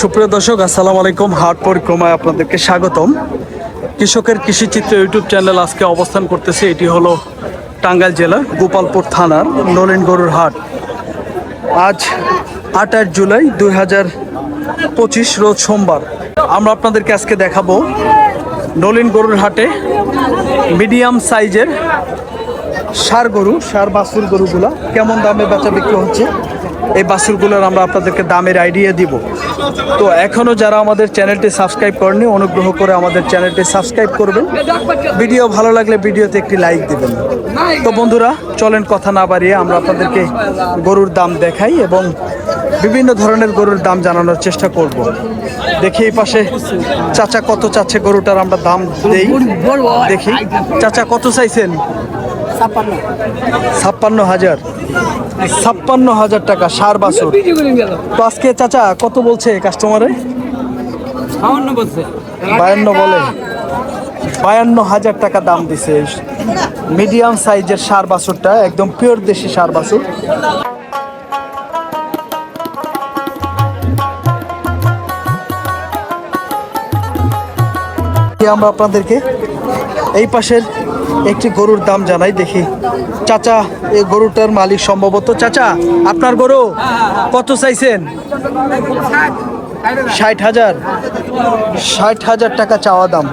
সুপ্রিয় দর্শক, আসসালামু আলাইকুম। হাট পরিক্রমায় আপনাদেরকে স্বাগতম। কৃষকের কৃষিচিত্র ইউটিউব চ্যানেল আজকে অবস্থান করতেছে, এটি হলো টাঙ্গাইল জেলার গোপালপুর থানার নলেন গরুর হাট। আজ আঠাশ জুলাই দুই হাজার পঁচিশ রোজ সোমবার। আমরা আপনাদেরকে আজকে দেখাবো নলিন গরুর হাটে মিডিয়াম সাইজের সার গরু, সার বাসুর গরুগুলা কেমন দামে বেচা বিক্রি হচ্ছে। এই বাছুরগুলোর আমরা আপনাদেরকে দামের আইডিয়া দিব। তো এখনও যারা আমাদের চ্যানেলটি সাবস্ক্রাইব করেনি অনুগ্রহ করে আমাদের চ্যানেলটি সাবস্ক্রাইব করবেন। ভিডিও ভালো লাগলে ভিডিওতে একটি লাইক দেবেন। তো বন্ধুরা, চলেন কথা না বাড়িয়ে আমরা আপনাদেরকে গরুর দাম দেখাই এবং বিভিন্ন ধরনের গরুর দাম জানানোর চেষ্টা করব। দেখি এই পাশে চাচা কত চাচ্ছে গরুটার আমরা দাম দেই। দেখি, চাচা কত চাইছেন? ছাপ্পান্ন। হাজার। ছাপ্পান্ন হাজার টাকা সার বাছুর। তো আজকে চাচা কত বলছে কাস্টমারে বায়ান্ন বলে। বায়ান্ন হাজার টাকা দাম দিছে। মিডিয়াম সাইজের সার বাছুরটা একদম পিওর দেশি সার বাছুর। আমরা আপনাদেরকে? এই পাশের একটি গরুর দাম জানাই দেখি। চাচা, এই গরুটার মালিক সম্ভবত চাচা। আপনার গরু কত চাইছেন? ষাট হাজার। ষাট হাজার টাকা চাওয়া দাম।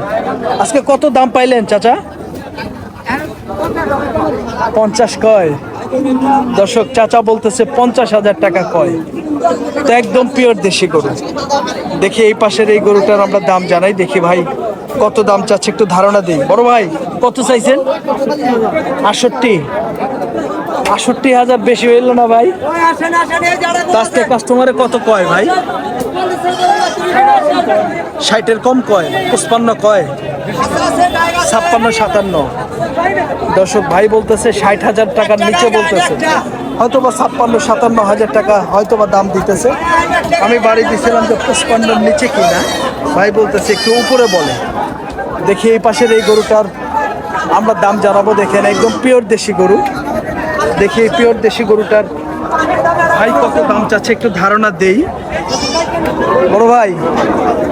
আজকে কত দাম পাইলেন চাচা? পঞ্চাশ কয়? দর্শক, চাচা বলতেছে পঞ্চাশ হাজার টাকা কয়। তো একদম পিওর দেশি গরু। দেখি এই পাশের এই গরুটার আমরা দাম জানাই। দেখি ভাই, কত দাম চাচ্ছে একটু ধারণা দিই। বড় ভাই কত চাইছেন? আটষট্টি। আটষট্টি হাজার বেশি হইল না ভাই? তো আজকে কাস্টমারে কত কয় ভাই? ষাটের কম কয়, পঁচপান্ন কয়, ছাপ্পান্ন, সাতান্ন। দর্শক, ভাই বলতেছে ষাট হাজার টাকার নিচে বলতেছে। হয়তো বা ছাপ্পান্ন, সাতান্ন হাজার টাকা হয়তো বা দাম দিতেছে। আমি বাড়ি দিয়েছিলাম যে পঁচপান্নর নিচে কিনা। ভাই বলতেছে একটু উপরে বলে। দেখি এই পাশের এই গরুটার আমরা দাম জানাব দেখেন একদম পিওর দেশি গরু। দেখি এই পিওর দেশি গরুটার ভাই কত দাম চাচ্ছে একটু ধারণা দেই। বড় ভাই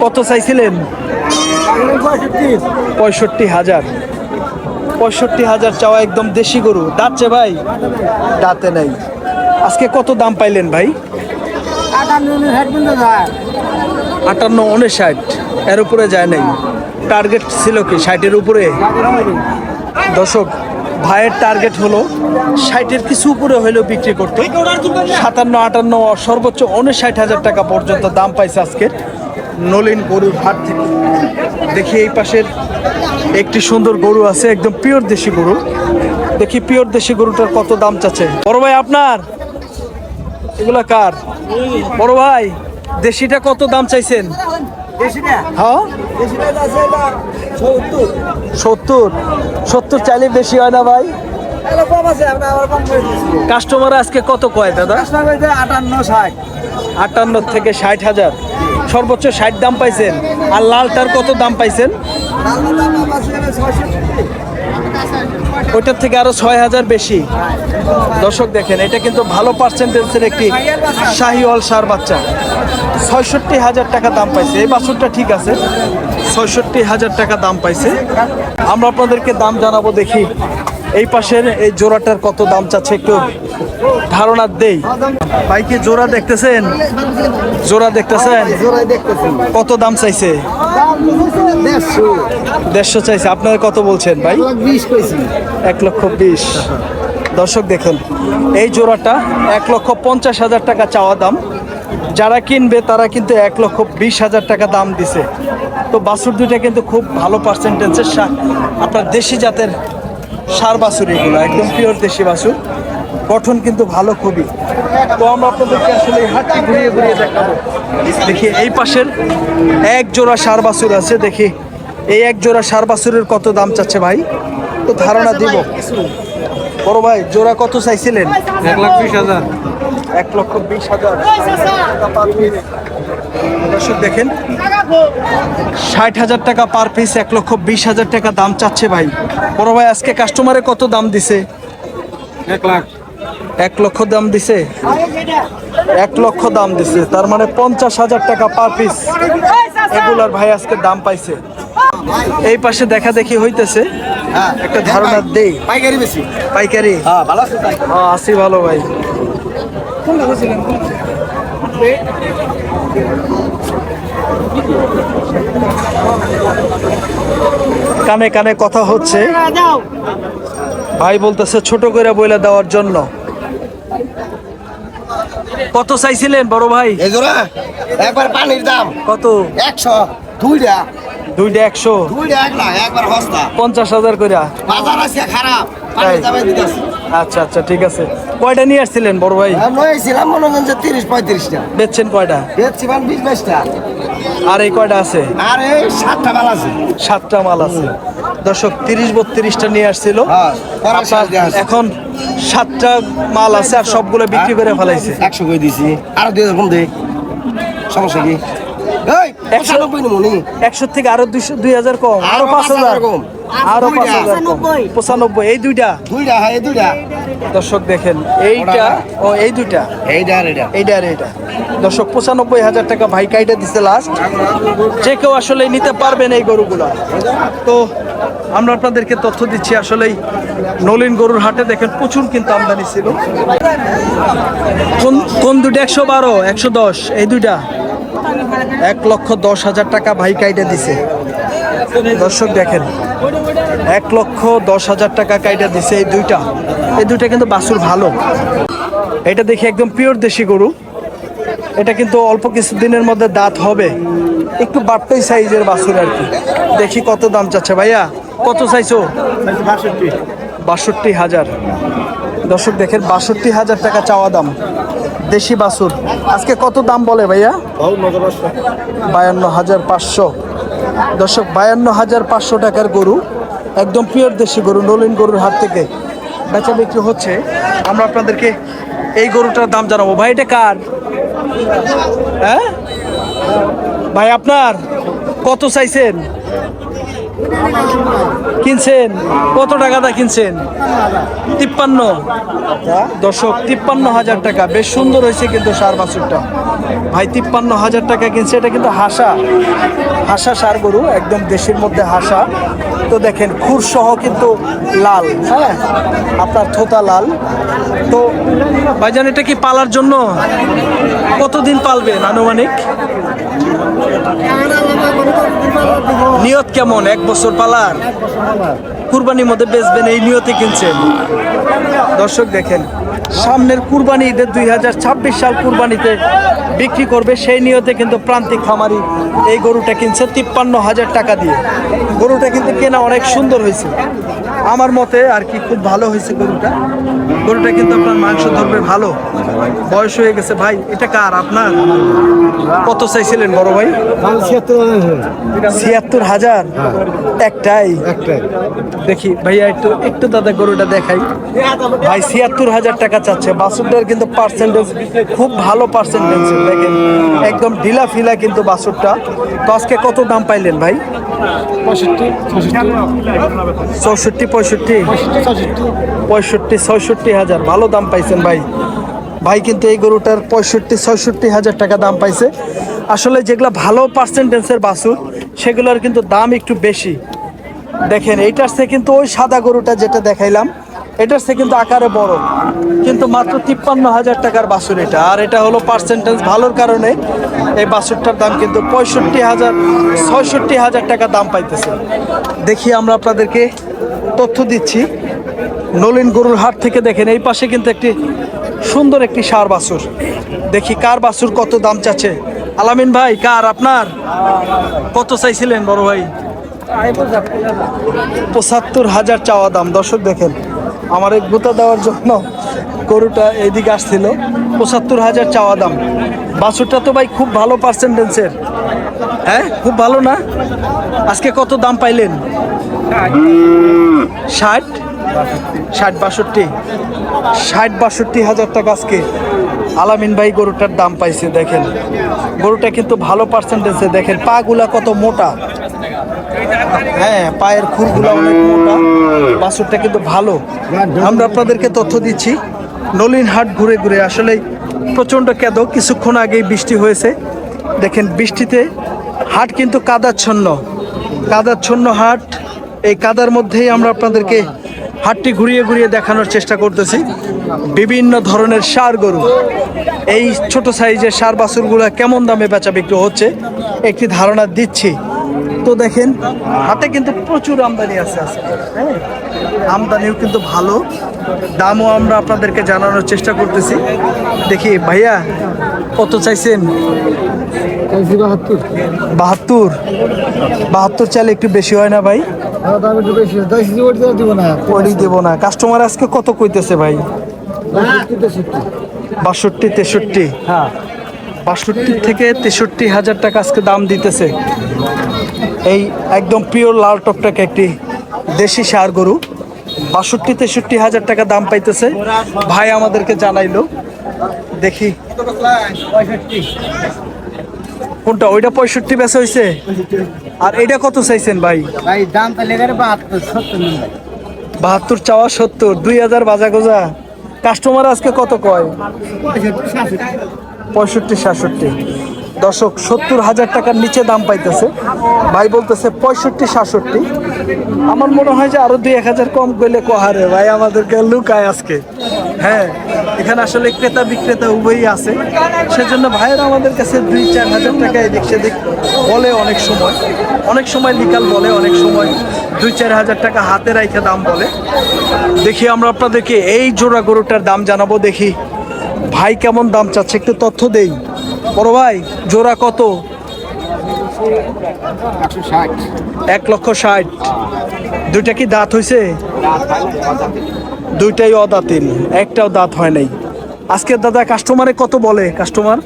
কত চাইছিলেন? পঁয়ষট্টি হাজার। পঁয়ষট্টি হাজার চাওয়া একদম দেশি গরু। দাঁতছে ভাই? দাঁতে নাই। আজকে কত দাম পাইলেন ভাই? আটান্ন উনষাট এর উপরে যায় নাই। টার্গেট ছিল কি? ষাটের উপরে? দশক ভাইয়ের টার্গেট হলো ষাটের কিছু উপরে হইলেও বিক্রি করতে। সাতান্ন, আটান্ন সর্বোচ্চ উনষাট হাজার টাকা পর্যন্ত দাম পাইছে আজকের নলিন গরুর হাট থেকে। দেখি এই পাশের একটি সুন্দর গরু আছে, একদম পিওর দেশি গরু। দেখি পিওর দেশি গরুটার কত দাম চাচ্ছে। বড় ভাই, আপনার? এগুলা কার? বড় ভাই, দেশিটা কত দাম চাইছেন? সত্তর। সত্তর? চাইলে বেশি হয় না ভাই। কাস্টমার আজকে কত কয় দাদা? আটান্ন ষাট। আটান্ন থেকে ষাট হাজার। সর্বোচ্চ ষাট দাম পাইছেন। আর লালটার কত দাম পাইছেন? ওইটার থেকে আরও ছয় হাজার বেশি। দর্শক দেখেন, এটা কিন্তু ভালো পার্সেন্টেজের একটি শাহিওয়াল সার বাচ্চা। ছয়ষট্টি হাজার টাকা দাম পাইছে। এই বাছুরটা ঠিক আছে, ছয়ষট্টি হাজার টাকা দাম পাইছে। আমরা আপনাদেরকে দাম জানাব, দেখি এই পাশের এই জোড়াটার কত দাম চাচ্ছে, একটু ধারণা দেই। ভাইকে জোড়া দেখতেছেন? জোড়া দেখতেছেন? কত দাম চাইছে? দেড়শো। চাইছে। আপনারা কত বলছেন ভাই? এক লক্ষ বিশ। দর্শক দেখুন এই জোড়াটা এক লক্ষ পঞ্চাশ হাজার টাকা চাওয়া দাম। যারা কিনবে তারা কিন্তু এক লক্ষ বিশ হাজার টাকা দাম দিছে। তো বাছুর দুইটা কিন্তু খুব ভালো পার্সেন্টেজের সা- আপনার দেশি জাতের সার বাছুর এগুলো একদম পিওর দেশি বাছুর। গঠন কিন্তু ভালো খুবই। তো আমরা আপনাদেরকে আসলে হাটটি ঘুরিয়ে ঘুরিয়ে দেখাবো। দেখি এই পাশের এক জোড়া সার বাছুর আছে দেখি। এই এক জোড়া সার বাছুরের কত দাম চাচ্ছে ভাই? তো ধারণা দিব। বড় ভাই জোড়া কত চাইছিলেন? এক লাখ বিশ হাজার। এক লক্ষ বিশ হাজার। দর্শক দেখেন ষাট হাজার টাকা পার পিস এক লক্ষ বিশ হাজার টাকা দাম চাচ্ছে ভাই। বড় ভাই আজকে কাস্টমারে কত দাম দিছে? এক লাখ। এক লক্ষ দাম দিছে? এক লক্ষ দাম দিছে তার মানে পঞ্চাশ হাজার টাকা পার পিস এগুলার ভাই আজকে দাম পাইছে। এই পাশে দেখা দেখি হইতেছে একটা ধারণা দেই। পাইকারি বেশি। পাইকারি? হ্যাঁ আছি ভালো ভাই। কানে কানে কথা হচ্ছে। ভাই বলতেছে ছোট করে বইলা দেওয়ার জন্য। কত চাইছিলেন বড় ভাই? এই জোড়া একবার পানির দাম। কত? একশো দুইটা। দুইটা একশো? দুইটা এক লাখ একবার হস্তা। পঞ্চাশ হাজার করে বাজার আছে খারাপ আচ্ছা আচ্ছা ঠিক আছে। কয়টা নিয়ে আসছিলেন বড় ভাই? নয়েছিলাম মনে করেন যে তিরিশ পঁয়ত্রিশটা। বেচছেন কয়টা? বেচছি মানে বিশ বাইশটা। আর এই কয়টা আছে? আর এই সাতটা মাল আছে। সাতটা মাল আছে। দর্শক তিরিশ বত্রিশটা নিয়ে আসছিল। হ্যাঁ। এখন সাতটা মাল আছে আর সবগুলো বিক্রি করে ফেলাইছে। একশো করে দিছি আরও দুই হাজার কম দে। সমস্যা কি? একশো? পঁচানব্বই নমুনি একশো থেকে আরও দুইশো দুই হাজার কম। আরও পাঁচ হাজার। কম। আরও পাঁচ হাজার কম। পঁচানব্বই। এই দুইটা। দুইটা হ্যাঁ এই দুইটা। দর্শক দেখেন এইটা ও এই দুইটা। এইটা আর এইটা এইটা আর এইটা। দর্শক পঁচানব্বই হাজার টাকা ভাই কাইটা দিছে লাস্ট যে কেউ আসলে নিতে পারবেন এই গরুগুলো। তো আমরা আপনাদেরকে তথ্য দিচ্ছি, আসলেই নলিন গরুর হাটে দেখেন প্রচুর কিন্তু আমদানি ছিল। কোন কোন দুইটা? একশো বারো, একশো দশ, এই দুইটা? এক লক্ষ দশ হাজার টাকা ভাই কাইটা দিছে। দর্শক দেখেন, এক লক্ষ দশ হাজার টাকা কাইটা দিছে এই দুইটা। এই দুইটা কিন্তু বাসুর ভালো। এটা দেখি একদম পিওর দেশি গরু। এটা কিন্তু অল্প কিছু দিনের মধ্যে দাঁত হবে। একটু বাড়তই সাইজের বাছুর আর কি। দেখি কত দাম চাচ্ছে ভাইয়া। কত চাইছো? বাষট্টি। হাজার। দর্শক দেখেন বাষট্টি হাজার টাকা চাওয়া দাম। দেশি বাছুর। আজকে কত দাম বলে ভাইয়া? বায়ান্ন হাজার পাঁচশো। দর্শক বায়ান্ন হাজার পাঁচশো টাকার গরু একদম পিওর দেশি গরু নলিন গরুর হাত থেকে বেচা বিক্রি হচ্ছে। আমরা আপনাদেরকে এই গরুটার দাম জানাব। ভাই এটা কার? হ্যাঁ? ভাই আপনার? কত চাইছেন? কিনছেন? কত টাকা দা কিনছেন? তিপ্পান্ন। দর্শক, তিপ্পান্ন হাজার টাকা। বেশ সুন্দর হয়েছে কিন্তু সার বাছুরটা। ভাই, তিপ্পান্ন হাজার টাকা কিনছে, এটা কিন্তু হাসা। হাসা সার গরু, একদম দেশের মধ্যে হাসা। তো দেখেন খুর সহ কিন্তু লাল হ্যাঁ? আপনার থোতা লাল। তো ভাইজান, এটা কি পালার জন্য? কতদিন পালবেন আনুমানিক? নিয়ত কেমন? এক বছর পালার? কুরবানির মধ্যে বেচবেন, এই নিয়তে কিনছেন। দর্শক দেখেন, সামনের কুরবানি ঈদের দুই হাজার ছাব্বিশ সাল কুরবানিতে বিক্রি করবে, সেই নিয়তে কিন্তু প্রান্তিক খামারি এই গরুটা কিনছে তিপ্পান্ন হাজার টাকা দিয়ে। গরুটা কিন্তু কেনা অনেক সুন্দর হয়েছে। আমার মতে আর কি খুব ভালো হয়েছে গরুটা। গরুটা কিন্তু আপনার মাংস ধরবে ভালো। বয়স হয়ে গেছে। ভাই এটা কার? আপনার? কত চাইছিলেন বড় ভাই? ছিয়াত্তর হাজার। একটাই। দেখি ভাইয়া একটু একটু দাদা গরুটা দেখাই। ভাই ছিয়াত্তর হাজার টাকা চাচ্ছে। বাসুরটার কিন্তু পার্সেন্টেজ খুব ভালো পার্সেন্টেজ দেখেন। একদম ঢিলা ফিলা কিন্তু বাসুরটা তো আজকে কত দাম পাইলেন ভাই? চৌষট্টি পঁয়ষট্টি? পঁয়ষট্টি ছয়ষট্টি হাজার। ভালো দাম পাইছেন ভাই। ভাই কিন্তু এই গরুটার পঁয়ষট্টি ছয়ষট্টি হাজার টাকা দাম পাইছে। আসলে যেগুলো ভালো পার্সেন্টেন্সের বাছুর, সেগুলোর কিন্তু দাম একটু বেশি। দেখেন, এইটার সে কিন্তু ওই সাদা গরুটা যেটা দেখাইলাম, এটার সে কিন্তু আকারে বড়। কিন্তু মাত্র তিপ্পান্ন হাজার টাকার বাছুর এটা। আর এটা হলো পার্সেন্টেজ ভালোর কারণে এই বাছুরটার দাম কিন্তু পঁয়ষট্টি হাজার, ছয়ষট্টি হাজার টাকা দাম পাইতেছে। দেখি আমরা আপনাদেরকে তথ্য দিচ্ছি। নলিন গরুর হাট থেকে দেখেন, এই পাশে কিন্তু একটি সুন্দর একটি সার বাছুর। দেখি কার বাছুর কত দাম চাচ্ছে। আলামিন ভাই, কার, আপনার? কত চাইছিলেন বড় ভাই? পঁচাত্তর হাজার চাওয়া দাম। দর্শক দেখেন, আমার এক গুতা দেওয়ার জন্য গরুটা এইদিকে আসছিল। পঁচাত্তর হাজার চাওয়া দাম। বাছুরটা তো ভাই খুব ভালো পার্সেন্টেন্সের হ্যাঁ খুব ভালো না? আজকে কত দাম পাইলেন? ষাট? ষাট বাষট্টি। ষাট বাষট্টি হাজার টাকা আজকে। আলামিন ভাই গরুটার দাম পাইছে, দেখেন। গরুটা কিন্তু ভালো পার্সেন্টেজে দেখেন পা গুলা কত মোটা। হ্যাঁ পায়ের খুরগুলা অনেক মোটা। বাছুরটা কিন্তু ভালো। আমরা আপনাদেরকে তথ্য দিচ্ছি নলিন হাট ঘুরে ঘুরে। আসলে প্রচণ্ড কেদ, কিছুক্ষণ আগেই বৃষ্টি হয়েছে। দেখেন, বৃষ্টিতে হাট কিন্তু কাদাচ্ছন্ন। কাদাচ্ছন্ন হাট, এই কাদার মধ্যেই আমরা আপনাদেরকে হাটটি ঘুরিয়ে ঘুরিয়ে দেখানোর চেষ্টা করতেছি। বিভিন্ন ধরনের সার গরু। এই ছোট সাইজের সার বাছুরগুলো কেমন দামে বেচা বিক্রি হচ্ছে একটি ধারণা দিচ্ছি। তো দেখেন হাতে কিন্তু প্রচুর আমদানি আছে আজকে হ্যাঁ? আমদানিও কিন্তু ভালো। দামও আমরা আপনাদেরকে জানানোর চেষ্টা করতেছি। দেখি ভাইয়া কত চাইছেন? বাহাত্তর। বাহাত্তর। বাহাত্তর চাইলে একটু বেশি হয় না ভাই? দেবো না। কাস্টমার আজকে কত কইতেছে ভাই? বাষট্টি তেষট্টি। হ্যাঁ। বাষট্টি থেকে তেষট্টি হাজার টাকা আজকে দাম দিতেছে। এই একদম পিওর লাল টকটক একটি দেশি সার গরু। বাষট্টি তেষট্টি হাজার টাকা দাম পাইতেছে। ভাই আমাদেরকে জানাইলো। দেখি। কোনটা? ওইটা পঁয়ষট্টি বেচা হয়েছে আর এটা কত চাইছেন ভাই? ভাই দাম তাহলে বাহাত্তর সত্তর বাহাত্তর চাওয়া সত্তর দুই হাজার বাজা গোজা। কাস্টমার আজকে কত কয়? পঁয়ষট্টি সাতষট্টি। পঁয়ষট্টি সাতষট্টি। দর্শক সত্তর হাজার টাকার নিচে দাম পাইতেছে। ভাই বলতেছে পঁয়ষট্টি সাতষট্টি। আমার মনে হয় যে আরও দুই এক হাজার কম করলে কহারে ভাই আমাদেরকে লুকায় আজকে। হ্যাঁ এখানে আসলে ক্রেতা বিক্রেতা উভয়ই আছে। সেজন্য ভাইয়েরা আমাদের কাছে দুই চার হাজার টাকা এদিক সেদিক বলে অনেক সময়। অনেক সময় লিকাল বলে, অনেক সময় দুই চার হাজার টাকা হাতে রাইখে দাম বলে। দেখি আমরা আপনাদেরকে এই জোড়া গরুটার দাম জানাব, দেখি। ভাই কেমন দাম চাচ্ছে, একটু তথ্য দেই। বড় ভাই, জোড়া কত? এক লক্ষ ষাট। দুইটা কি দাঁত হয়েছে দুইটাই অদাঁতিল একটাও দাঁত হয় নাই। আজকে দাদা কাস্টমারে কত বলে? কাস্টমার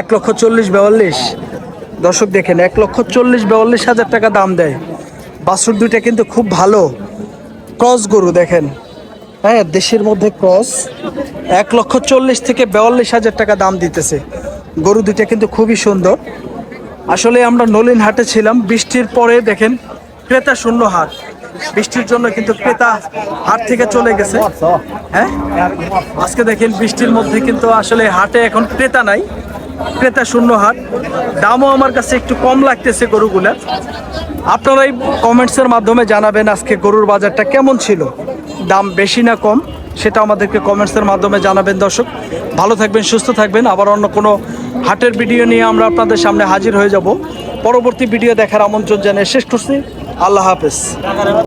এক লক্ষ চল্লিশ বেয়াল্লিশ। দর্শক দেখেন, এক লক্ষ চল্লিশ বেয়াল্লিশ হাজার টাকা দাম দেয়। বাছুর দুইটা কিন্তু খুব ভালো। ক্রস গরু দেখেন। হ্যাঁ দেশের মধ্যে ক্রস। এক লক্ষ চল্লিশ থেকে বেয়াল্লিশ হাজার টাকা দাম দিতেছে। গরু দুইটা কিন্তু খুবই সুন্দর। আসলে আমরা নলিন হাটে ছিলাম, বৃষ্টির পরে দেখেন ক্রেতা শূন্য হাট। বৃষ্টির জন্য কিন্তু ক্রেতা হাট থেকে চলে গেছে। হ্যাঁ? আজকে দেখেন বৃষ্টির মধ্যে কিন্তু আসলে হাটে এখন ক্রেতা নাই, ক্রেতা শূন্য হাট। দামও আমার কাছে একটু কম লাগতেছে গরুগুলার আপনারাই কমেন্টসের মাধ্যমে জানাবেন আজকে গরুর বাজারটা কেমন ছিল। দাম বেশি না কম, সেটা আমাদেরকে কমেন্টসের মাধ্যমে জানাবেন দর্শক। ভালো থাকবেন, সুস্থ থাকবেন। আবার অন্য কোনো হাটের ভিডিও নিয়ে আমরা আপনাদের সামনে হাজির হয়ে যাব। পরবর্তী ভিডিও দেখার আমন্ত্রণ জানিয়ে শেষ করছি। আল্লাহ হাফেজ।